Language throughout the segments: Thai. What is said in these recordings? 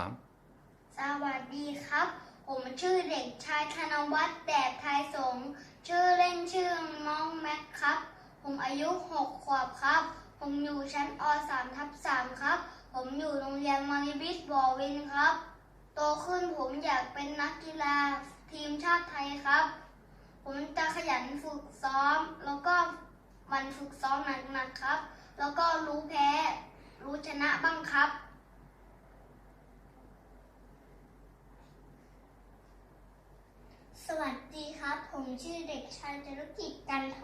ามสวัสดีครับ ผมชื่อเด็กชายธนวัฒน์แดดไทยสงชื่อเล่นชื่อน้องแม็กครับ ผมอายุหกขวบครับ ผมอยู่ชั้นอ3ทับ3ครับ ผมอยู่โรงเรียนมาริบิสบอวินครับ โตขึ้นผมอยากเป็นนักกีฬาทีมชาติไทยครับ ผมจะขยันฝึกซ้อม แล้วก็มันฝึกซ้อมหนักๆครับ แล้วก็รู้แพ้ รู้ชนะบ้างครับ สวัสดีครับ ผมชื่อเด็กชายจรุกิจกันโท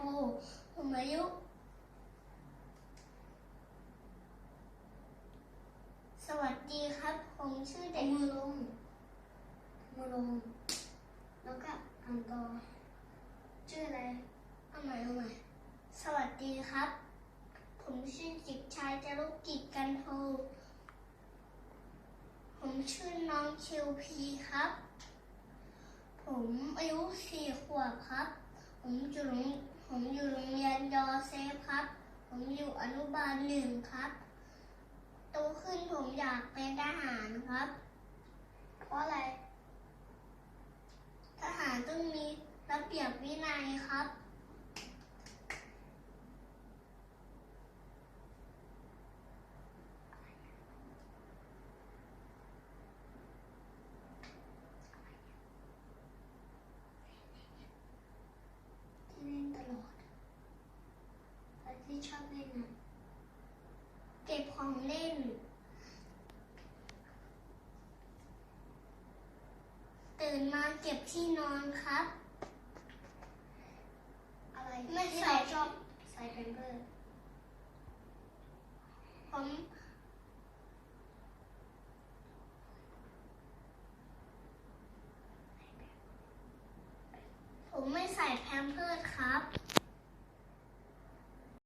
ผมอายุสวัสดีครับ ผมชื่อเด็กมือลงมือลงแล้วก็อ่านต่อชื่ออะไรเอาใหม่เอาใหม่สวัสดีครับ ผมชื่อเด็กชายจรุกิจกันโทผมชื่อน้องชิวพีครับ ผมอายุสี่ขวบครับ ผมอยู่โรงผมอยู่โรงเรียนยอเซฟครับ ผมอยู่อนุบาลหนึ่งครับโตขึ้นผมอยากเป็นทหารครับ เพราะอะไร ทหารต้องมีระเบียบวินัยครับ ที่เล่นตลอดและที่ชอบเล่นนะเก็บ ของเล่น ตื่นมาเก็บที่นอนครับ อะไรไม่ใส่ชอบใส่แพมเพิร์สผมผมไม่ใส่แพมเพิร์สครับ